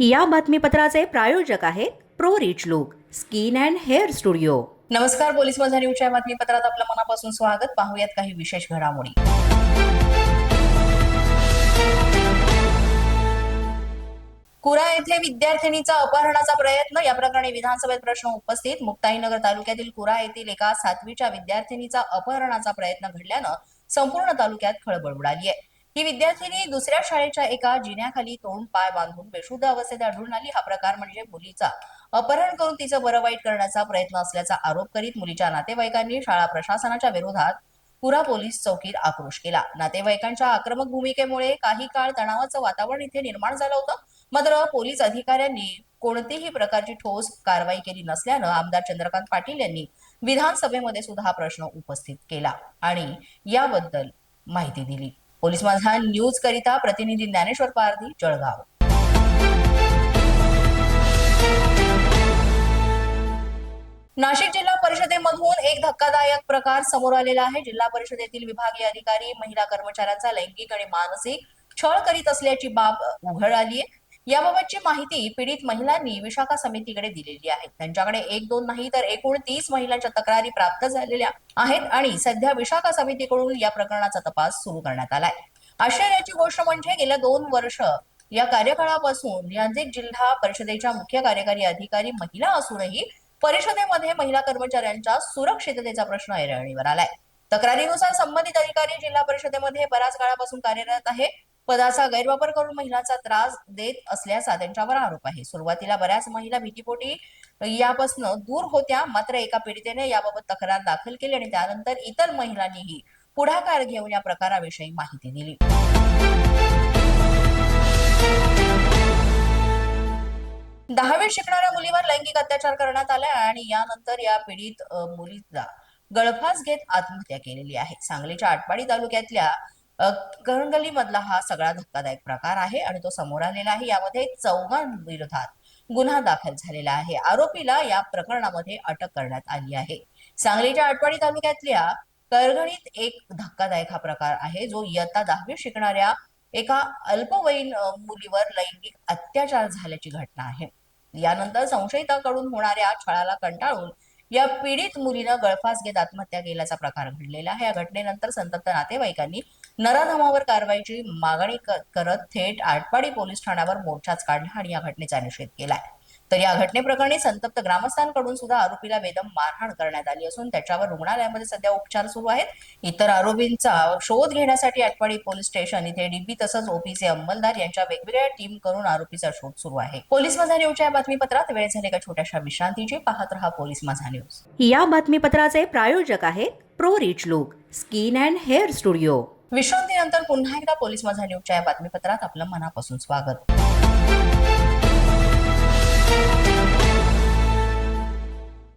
या बातमीपत्राचे प्रायोजक आहेत pro rich look skin and hair studio. नमस्कार पोलीस माझा न्यूजच्या बातमीपत्रात आपलं मनापासून स्वागत. पाहूयात काही विशेष घडामोडी. कुरा येथे विद्यार्थिनीचा अपहरणाचा प्रयत्न? या प्रकरणी विधानसभेत प्रश्न उपस्थित. मुक्ताईनगर तालुक्यातील कुरा येथील एका सातवीच्या विद्यार्थिनीचा अपहरणाचा प्रयत्न घडल्यानं संपूर्ण तालुक्यात खळबळ उडाली आहे. ही विद्यार्थिनी दुसऱ्या शाळेच्या एका जिन्याखाली तोंड पाय बांधून बेशुद्ध अवस्थेत आढळून आली. हा प्रकार म्हणजे मुलीचा अपहरण करून तिचं बरं वाईट करण्याचा प्रयत्न असल्याचा आरोप करीत मुलीच्या नातेवाईकांनी शाळा प्रशासनाच्या विरोधात पुरा पोलीस चौकीत आक्रोश केला. नातेवाईकांच्या आक्रमक भूमिकेमुळे काही काळ तणावाचं वातावरण इथे निर्माण झालं होतं. मात्र पोलीस अधिकाऱ्यांनी कोणतीही प्रकारची ठोस कारवाई केली नसल्यानं आमदार चंद्रकांत पाटील यांनी विधानसभेमध्ये सुद्धा हा प्रश्न उपस्थित केला आणि याबद्दल माहिती दिली. पोलीस माझा न्यूज करिता प्रतिनिधी ज्ञानेश्वर पारधी जळगाव. नाशिक जिल्हा परिषदेमधून एक धक्कादायक प्रकार समोर आलेला आहे. जिल्हा परिषदेतील विभागीय अधिकारी महिला कर्मचाऱ्यांचा लैंगिक आणि मानसिक छळ करीत असल्याची बाब उघड आली आहे याबाबतची माहिती पीडित महिलांनी विशाखा समितीकडे दिलेली आहे. त्यांच्याकडे एक दोन नाही तर एकूण तीस महिलांच्या तक्रारी प्राप्त झालेल्या आहेत आणि सध्या विशाखा समितीकडून या प्रकरणाचा तपास सुरू करण्यात आलाय. आश्चर्याची गोष्ट म्हणजे गेल्या दोन वर्ष या कार्यकाळापासून नांदेड जिल्हा परिषदेच्या मुख्य कार्यकारी अधिकारी महिला असूनही परिषदेमध्ये महिला कर्मचाऱ्यांच्या सुरक्षिततेचा प्रश्न ऐरणीवर आलाय. तक्रारीनुसार संबंधित अधिकारी जिल्हा परिषदेमध्ये बऱ्याच काळापासून कार्यरत आहे. पदाचा गैरवापर करून महिलांचा त्रास देत असल्याचा त्यांच्यावर आरोप आहे. सुरुवातीला बऱ्याच महिला भीतीपोटी यापासून दूर होत्या. मात्र एका पीडितेने याबाबत तक्रार दाखल केली आणि त्यानंतर इतर महिलांनीही पुढाकार घेऊन या प्रकाराविषयी माहिती दिली. दहावीत शिकणाऱ्या मुलीवर लैंगिक अत्याचार करण्यात आला आणि यानंतर या पीडित मुलीचा गळफास घेत आत्महत्या केलेली आहे. सांगलीच्या आटपाडी तालुक्यातल्या अ, करंगली मधला हा सगळा धक्कादायक प्रकार आहे आणि तो समोर आलेला आहे. यामध्ये चौघांविरोधात गुन्हा दाखल झालेला आहे. आरोपीला या प्रकरणामध्ये अटक करण्यात आली आहे. सांगलीच्या आटपाडी तालुक्यातल्या करगणीत एक धक्कादायक हा प्रकार आहे जो इयत्ता दहावी शिकणाऱ्या एका अल्पवयीन मुलीवर लैंगिक अत्याचार झाल्याची घटना आहे. यानंतर संशयिताकडून होणाऱ्या छळाला कंटाळून या पीडित मुलीनं गळफास घेत आत्महत्या केल्याचा प्रकार घडलेला आहे. या घटनेनंतर संतप्त नातेवाईकांनी नराधमावर कारवाईची मागणी करत थेट आटपाडी पोलीस ठाण्यावर मोर्चाच काढला आणि या घटनेचा निषेध केलाय. तर या घटनेप्रकरणी संतप्त ग्रामस्थांकडून सुद्धा आरोपीला बेदम मारहाण करण्यात आली असून त्याच्यावर रुग्णालयामध्ये सध्या उपचार सुरू आहेत. इतर आरोपींचा शोध घेण्यासाठी आटपाडी पोलीस स्टेशन इथे डीबी तसंच ओपीचे अंमलदार यांच्या वेगवेगळ्या टीम करून आरोपीचा शोध सुरू आहे. पोलीस माझा न्यूजच्या या बातमीपत्रात वेळ झाले का छोट्याशा विश्रांतीची पाहत रहा पोलीस माझा न्यूज. या बातमीपत्राचे प्रायोजक आहेत pro rich look skin and hair studio. विश्रांतीनंतर पुन्हा एकदा पोलीस माझा न्यूजच्या या बातमीपत्रात आपलं मनापासून स्वागत.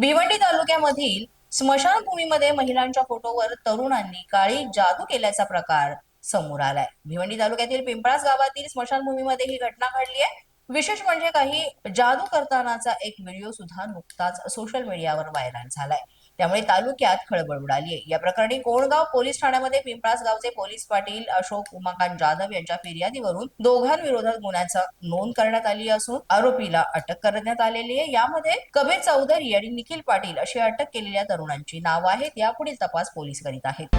भिवंडी तालुक्यामधील स्मशानभूमीमध्ये महिलांच्या फोटोवर तरुणांनी काळी जादू केल्याचा प्रकार समोर आलाय. भिवंडी तालुक्यातील पिंपळास गावातील स्मशानभूमीमध्ये ही घटना घडली आहे. विशेष म्हणजे काही जादू करतानाचा एक व्हिडिओ सुद्धा नुकताच सोशल मीडियावर व्हायरल झालाय. त्यामुळे तालुक्यात खळबळ उडाली या प्रकरणी कोणगाव पोलीस ठाण्यामध्ये पिंपळास गावचे पोलीस पाटील अशोक उमाकांत जाधव यांच्या फिर्यादीवरून दोघांविरोधात गुन्ह्याचा नोंद करण्यात आली असून आरोपीला अटक करण्यात आलेली आहे. यामध्ये कबीर चौधरी आणि निखिल पाटील अशी अटक केलेल्या तरुणांची नावं आहेत. यापुढील तपास पोलीस करीत आहेत.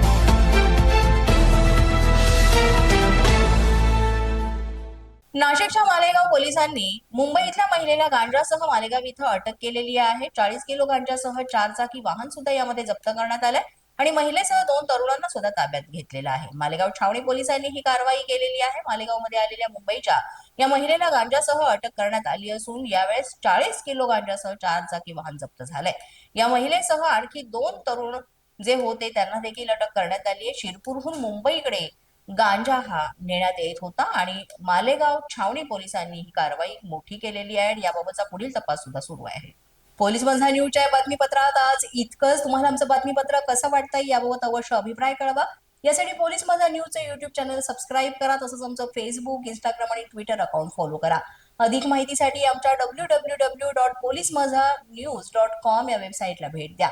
नाशिकच्या मालेगाव पोलिसांनी मुंबईतल्या महिलेला गांजासह मालेगाव इथं अटक केलेली आहे. चाळीस किलो गांजासह चार चाकी वाहन सुद्धा यामध्ये जप्त करण्यात आलंय आणि महिलेसह दोन तरुणांना सुद्धा ताब्यात घेतलेलं आहे. मालेगाव छावणी पोलिसांनी ही कारवाई केलेली आहे. मालेगावमध्ये आलेल्या मुंबईच्या या महिलेला गांजासह अटक करण्यात आली असून यावेळेस चाळीस किलो गांजासह चार चाकी वाहन जप्त झालंय. या महिलेसह आणखी दोन तरुण जे होते त्यांना देखील अटक करण्यात आली आहे. शिरपूरहून मुंबईकडे गांजा हा नेण्यात येत होता आणि मालेगाव छावणी पोलिसांनी ही कारवाई मोठी केलेली आहे आणि याबाबतचा पुढील तपास सुद्धा सुरू आहे. पोलीस बंधा न्यूजच्या या बातमीपत्रात आज इतकंच. तुम्हाला आमचं बातमीपत्र कसं वाटतंय याबाबत अवश्य अभिप्राय कळवा. यासाठी पोलीस माझा न्यूजचं युट्यूब चॅनल सबस्क्राईब करा तसंच आमचं फेसबुक इंस्टाग्राम आणि ट्विटर अकाउंट फॉलो करा. अधिक माहितीसाठी आमच्या W W W dot police Majha news dot com या वेबसाईटला भेट द्या.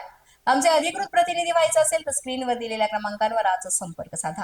आमचे अधिकृत प्रतिनिधी व्हायचं असेल तर स्क्रीनवर दिलेल्या क्रमांकांवर आज संपर्क साधा.